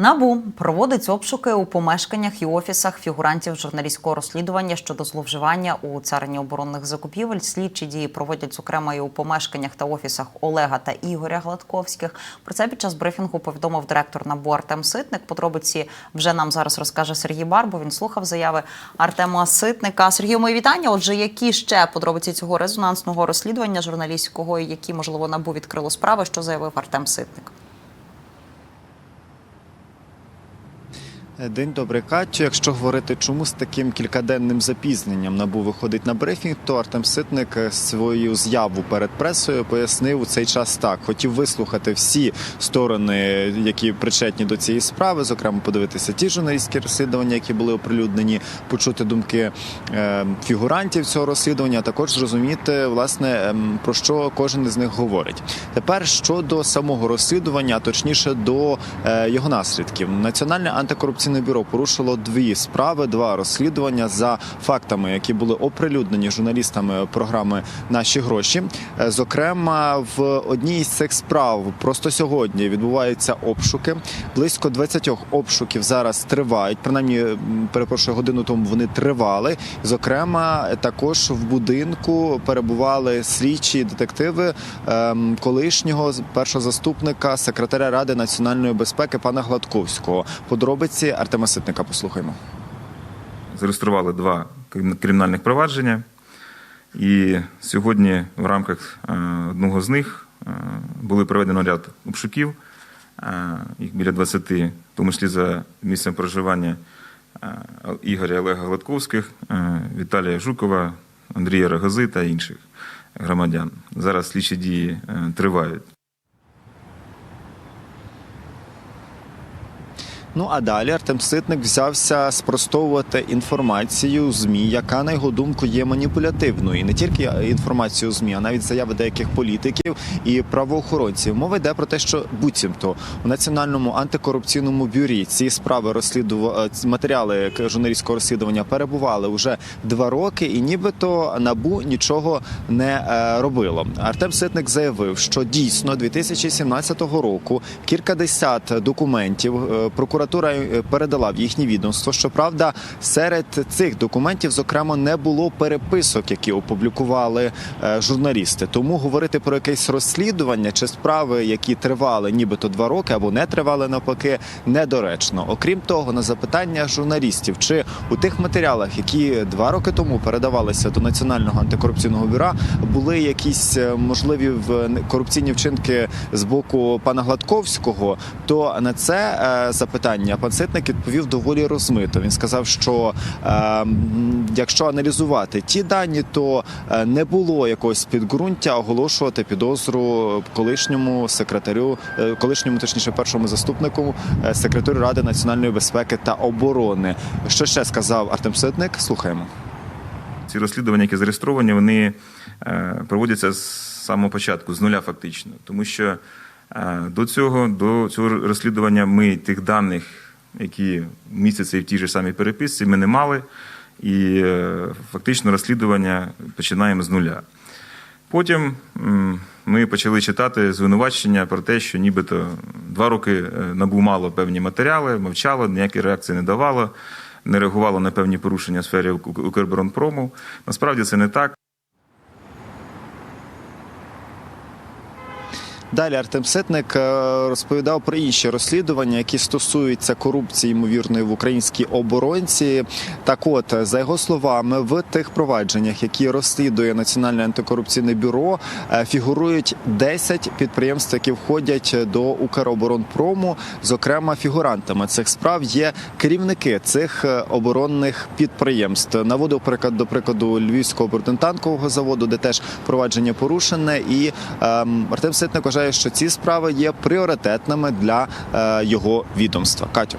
Набу проводить обшуки у помешканнях і офісах фігурантів журналістського розслідування щодо зловживання у царині оборонних закупівель. Слідчі дії проводять зокрема і у помешканнях та офісах Олега та Ігоря Гладковських. Про це під час брифінгу повідомив директор НАБУ Артем Ситник. Подробиці вже нам зараз розкаже Сергій Барбо. Він слухав заяви Артема Ситника. Сергію, мої вітання. Отже, які ще подробиці цього резонансного розслідування журналістського, які можливо набу відкрило справи, що заявив Артем Ситник? День добрий, Катю. Якщо говорити, чому з таким кількаденним запізненням набу виходить на брифінг, то Артем Ситник свою з'яву перед пресою пояснив у цей час так. Хотів вислухати всі сторони, які причетні до цієї справи, зокрема подивитися ті журналістські розслідування, які були оприлюднені, почути думки е, фігурантів цього розслідування, а також зрозуміти власне ем, про що кожен із них говорить. Тепер щодо самого розслідування, а точніше до е, його наслідків, національне антикорупційне бюро порушило дві справи, два розслідування за фактами, які були оприлюднені журналістами програми Наші гроші. Е, Зокрема, в одній із цих справ просто сьогодні відбуваються обшуки. Близько 20 обшуків зараз тривають. Принаймні, перепрошую, годину тому вони тривали. Зокрема, також в будинку перебували слідчі детективи ем, колишнього першого заступника секретаря ради національної безпеки пана Гладковського. Подробиці Артема Ситника. Послухаймо. зареєстрували два кримінальних провадження. І сьогодні в рамках е, одного з них е, були проведено ряд обшуків, е, їх біля 20, в тому числі за місцем проживання Ігоря Олега Гладковських, Віталія Жукова, Андрія Рогози та інших громадян. Зараз слідчі дії тривають. Ну а далі Артем Ситник взявся спростовувати інформацію ЗМІ, яка на його думку є маніпулятивною. І не тільки інформацію ЗМІ, а навіть заяви деяких політиків і правоохоронців. Мова йде про те, що буцімто у національному антикорупційному бюрі ці справи розслідува... ці матеріали журналістського розслідування перебували вже два роки, і нібито набу нічого не е, робило. Артем Ситник заявив, що дійсно 2017 року кількадесят документів е, прокуратура е, передала в їхнє відомство. Щоправда, серед цих документів, зокрема, не було переписок, які опублікували е, журналісти. Тому говорити про якесь розслідування чи справи, які тривали нібито два роки або не тривали навпаки, недоречно. Окрім того, на запитання журналістів, чи у тих матеріалах, які два роки тому передавалися до національного антикорупційного бюро, були якісь е, можливі корупційні вчинки з боку пана Гладковського, то на це е, запитання пан Ситник відповів доволі розмито. Він сказав, що е, якщо аналізувати ті дані, то е, не було якогось підґрунтя оголошувати підозру колишньому секретарю, е, колишньому, точніше, першому заступнику е, секретарю Ради національної безпеки та оборони. Що ще сказав Артем Ситник? Слухаємо. Ці розслідування, які зареєстровані, вони проводяться з самого початку, з нуля фактично. Тому що до цього, до цього розслідування ми тих даних, які містяться і в тій же самій переписці, ми не мали. І е, фактично розслідування починаємо з нуля. Потім ми почали читати звинувачення про те, що нібито два роки е, НАБУ мало певні матеріали, мовчало, ніякі реакції не давало, не реагувало на певні порушення в сфері Ук- Укрборонпрому. Насправді це не так. Далі Артем Ситник е, розповідав про інші розслідування, які стосуються корупції ймовірної в українській оборонці. Так, от за його словами, в тих провадженнях, які розслідує Національне антикорупційне бюро, е, фігурують 10 підприємств, які входять до Укроборонпрому. Зокрема, фігурантами цих справ є керівники цих е, оборонних підприємств. Наводив приклад до прикладу Львівського бортентанкового заводу, де теж провадження порушене, і ем, Артем Ситник вважає, що ці справи є пріоритетними для е, його відомства. Катю.